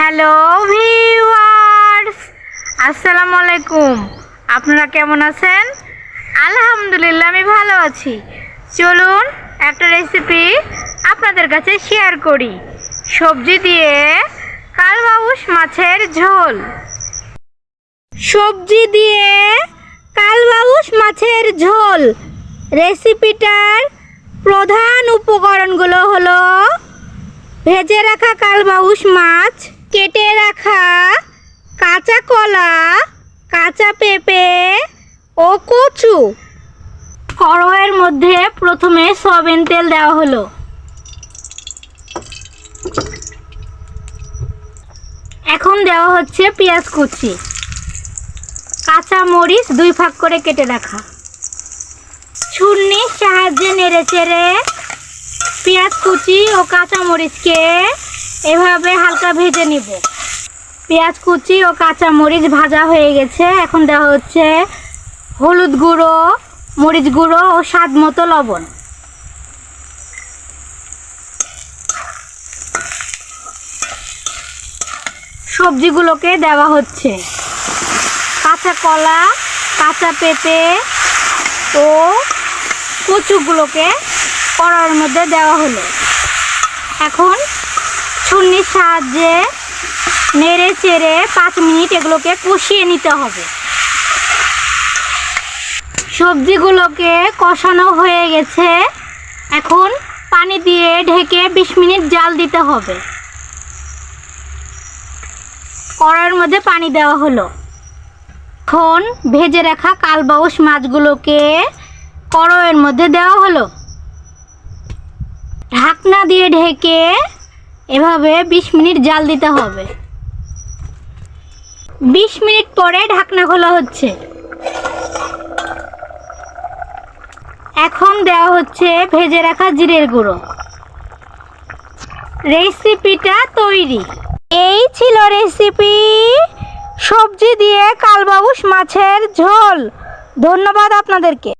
Hello viewers আসসালামু আলাইকুম আপনারা কেমন আছেন? আলহামদুলিল্লাহ, আমি ভালো আছি। চলুন একটা রেসিপি আপনাদের কাছে শেয়ার করি। সবজি দিয়ে কালবাউস মাছের ঝোল। সবজি দিয়ে কালবাউস মাছের ঝোল। রেসিপিটার প্রধান উপকরণগুলো হলো, ভেজে রাখা কালবাউস মাছ কেটে রাখা কাঁচা কলা, কাঁচা পেঁপে ও কচু। কড়াইয়ের মধ্যে প্রথমে সয়াবিন তেল দেওয়া হলো। এখন দেওয়া হচ্ছে পেঁয়াজ কুচি। কাঁচা মরিচ দুই ভাগ করে কেটে রাখা। ছুর্নির সাহায্যে নেড়ে চেড়ে পেঁয়াজ কুচি ও কাঁচা মরিচকে এভাবে হালকা ভেজে নিব। পেঁয়াজ কুচি ও কাঁচা মরিচ ভাজা হয়ে গেছে। এখন দেওয়া হচ্ছে হলুদ গুঁড়ো, মরিচ গুঁড়ো ও স্বাদ মতো লবণ। সবজিগুলোকে দেওয়া হচ্ছে। কাঁচা কলা, কাঁচা পেঁপে ও কচুগুলোকে কড়ার মধ্যে দেওয়া হলো। এখন ছুন্নির সাহায্যে নেড়ে চেড়ে পাঁচ মিনিট এগুলোকে কষিয়ে নিতে হবে। সবজিগুলোকে কষানো হয়ে গেছে। এখন পানি দিয়ে ঢেকে বিশ মিনিট জাল দিতে হবে। কড়াইয়ের মধ্যে পানি দেওয়া হলো। এখন ভেজে রাখা কালবাউস মাছগুলোকে কড়াইয়ের মধ্যে দেওয়া হলো। ঢাকনা দিয়ে ঢেকে এভাবে বিশ মিনিট জাল দিতে হবে। বিশ মিনিট পরে ঢাকনা খোলা হচ্ছে। এখন দেওয়া হচ্ছে ভেজে রাখা জিরের গুঁড়ো। রেসিপিটা তৈরি। এই ছিল রেসিপি। সবজি দিয়ে কালবাউস মাছের ঝোল। ধন্যবাদ আপনাদেরকে।